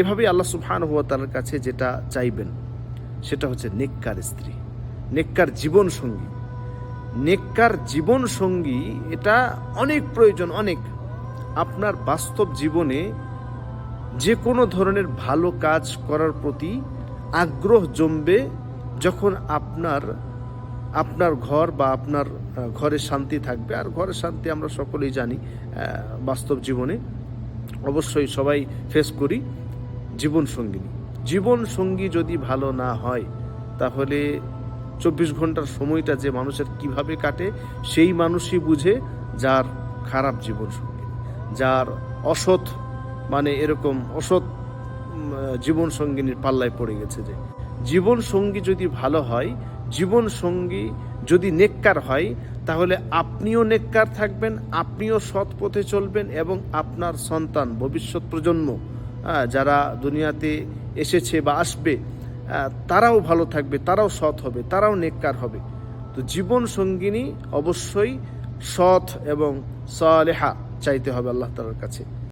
এভাবেই আল্লাহ সুবহান হুয়া তালার কাছে যেটা চাইবেন, সেটা হচ্ছে নেককার স্ত্রী, নেককার জীবন সঙ্গী। নেককার জীবন সঙ্গী, এটা অনেক প্রয়োজন, অনেক। আপনার বাস্তব জীবনে যে কোনো ধরনের ভালো কাজ করার প্রতি আগ্রহ জমবে যখন আপনার আপনার ঘর বা আপনার ঘরে শান্তি থাকবে। আর ঘরের শান্তি আমরা সকলেই জানি বাস্তব জীবনে। অবশ্যই সবাই ফেস করি। জীবন সঙ্গিনী। জীবন সঙ্গী যদি ভালো না হয়, তাহলে চব্বিশ ঘণ্টার সময়টা যে মানুষের কীভাবে কাটে, সেই মানুষই বুঝে যার খারাপ জীবন সঙ্গী যার অসৎ মানে এরকম অসৎ জীবন সঙ্গিনীর পাল্লায় পড়ে গেছে যে। জীবন সঙ্গী যদি ভালো হয়, জীবন সঙ্গী যদি নেককার হয়, তাহলে আপনিও নেককার থাকবেন, আপনিও সৎ পথে চলবেন এবং আপনার সন্তান, ভবিষ্যৎ প্রজন্ম যারা দুনিয়াতে এসেছে বা আসবে তারাও ভালো থাকবে, তারাও সৎ হবে, তারাও নেককার হবে। তো জীবন সঙ্গিনী অবশ্যই সৎ এবং সালেহা চাইতে হবে আল্লাহ তালার কাছে।